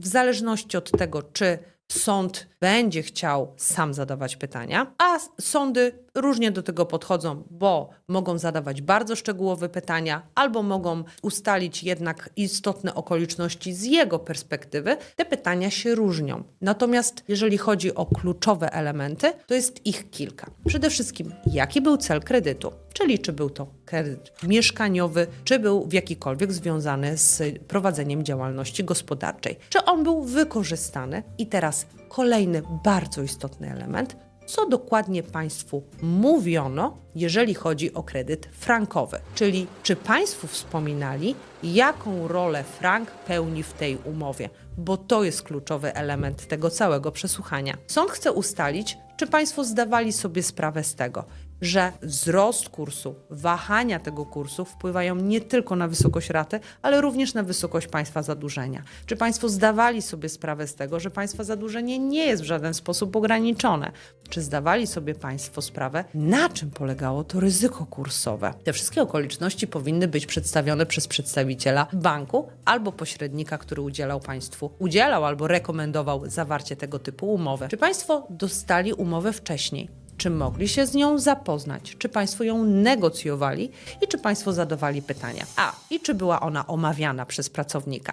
w zależności od tego, czy sąd będzie chciał sam zadawać pytania, a sądy różnie do tego podchodzą, bo mogą zadawać bardzo szczegółowe pytania, albo mogą ustalić jednak istotne okoliczności z jego perspektywy. Te pytania się różnią. Natomiast jeżeli chodzi o kluczowe elementy, to jest ich kilka. Przede wszystkim, jaki był cel kredytu, czyli czy był to kredyt mieszkaniowy, czy był w jakikolwiek związany z prowadzeniem działalności gospodarczej, czy on był wykorzystany. I teraz kolejny bardzo istotny element, co dokładnie Państwu mówiono, jeżeli chodzi o kredyt frankowy. Czyli czy Państwu wspominali, jaką rolę frank pełni w tej umowie, bo to jest kluczowy element tego całego przesłuchania. Sąd chce ustalić, czy Państwo zdawali sobie sprawę z tego, że wzrost kursu, wahania tego kursu wpływają nie tylko na wysokość raty, ale również na wysokość państwa zadłużenia. Czy Państwo zdawali sobie sprawę z tego, że państwa zadłużenie nie jest w żaden sposób ograniczone? Czy zdawali sobie Państwo sprawę, na czym polegało to ryzyko kursowe? Te wszystkie okoliczności powinny być przedstawione przez przedstawiciela banku albo pośrednika, który udzielał Państwu, udzielał albo rekomendował zawarcie tego typu umowy. Czy Państwo dostali umowę wcześniej? Czy mogli się z nią zapoznać? Czy Państwo ją negocjowali i czy Państwo zadawali pytania? A i czy była ona omawiana przez pracownika?